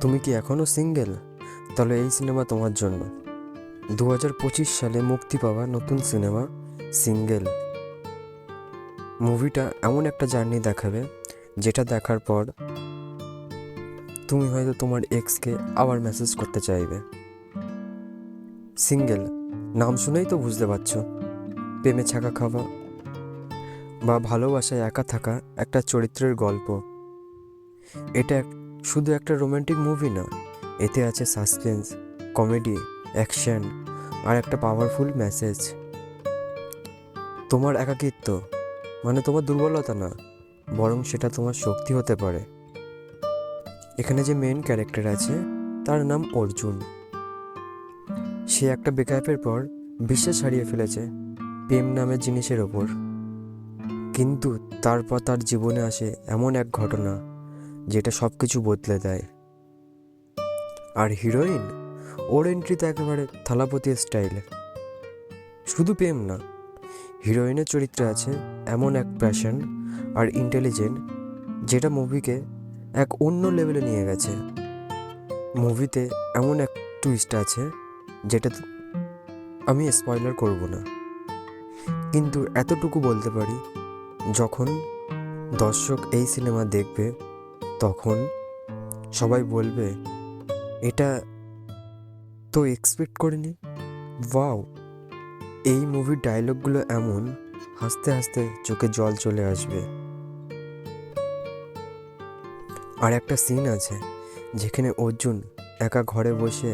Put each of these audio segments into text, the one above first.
তুমি কি এখনও সিঙ্গেল? তাহলে এই সিনেমা তোমার জন্য। দু হাজার পঁচিশ সালে মুক্তি পাওয়া নতুন সিনেমা, সিঙ্গেল। মুভিটা এমন একটা জার্নি দেখাবে, যেটা দেখার পর তুমি হয়তো তোমার এক্সকে আবার মেসেজ করতে চাইবে। সিঙ্গেল, নাম শুনেই তো বুঝতে পারছ। প্রেমে ছাকা খাওয়া বা ভালোবাসায় একা থাকা একটা চরিত্রের গল্প। এটা শুধু একটা রোমান্টিক মুভি না, এতে আছে সাসপেন্স কমেডি অ্যাকশন আর একটা পাওয়ারফুল মেসেজ তোমার একাকিত্ব মানে তোমার দুর্বলতা না, বরং সেটা তোমার শক্তি হতে পারে। এখানে যে মেন ক্যারেক্টার আছে, তার নাম অর্জুন। সে একটা ব্রেকআপের পর বিশ্বাস হারিয়ে ফেলেছে, প্রেম নামের জিনিসের ওপর। কিন্তু তারপর তার জীবনে আসে এমন এক ঘটনা যেটা সব কিছু বদলে দেয়। আর হিরোইন, ওর এন্ট্রি তো একেবারে থালাপতি স্টাইলে শুধু প্রেম না, হিরোইনের চরিত্রে আছে এমন এক প্যাশন আর ইন্টেলিজেন্ট যেটা মুভিকে এক অন্য লেভেলে নিয়ে গেছে। মুভিতে এমন এক টুইস্ট আছে যেটা আমি স্পয়লার করব না। কিন্তু এতটুকু বলতে পারি, যখন দর্শক এই সিনেমা দেখবে তখন সবাই বলবে, এটা তো এক্সপেক্ট করিনি। ওয়াও, এই মুভির ডায়লগগুলো এমন, হাসতে হাসতে চোখে জল চলে আসবে। আর একটা সিন আছে, যেখানে অর্জুন একা ঘরে বসে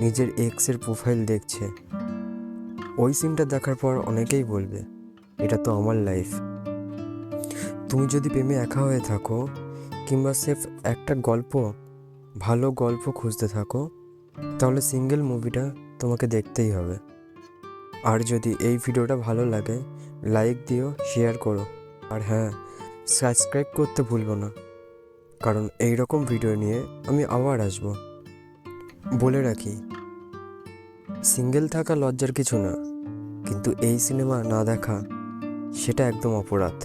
নিজের এক্সের প্রোফাইল দেখছে। ওই সিনটা দেখার পর অনেকেই বলবে, এটা তো আমার লাইফ তুমি যদি প্রেমে একা হয়ে থাকো কিংবা সেফ একটা গল্প, ভালো গল্প খুঁজতে থাকো, তাহলে সিঙ্গেল মুভিটা তোমাকে দেখতেই হবে। আর যদি এই ভিডিওটা ভালো লাগে, লাইক দিও, শেয়ার করো। আর হ্যাঁ সাবস্ক্রাইব করতে ভুলবো না, কারণ এই রকম ভিডিও নিয়ে আমি আবার আসব। বলে রাখি, সিঙ্গেল থাকা লজ্জার কিছু না, কিন্তু এই সিনেমা না দেখা, সেটা একদম অপরাধ।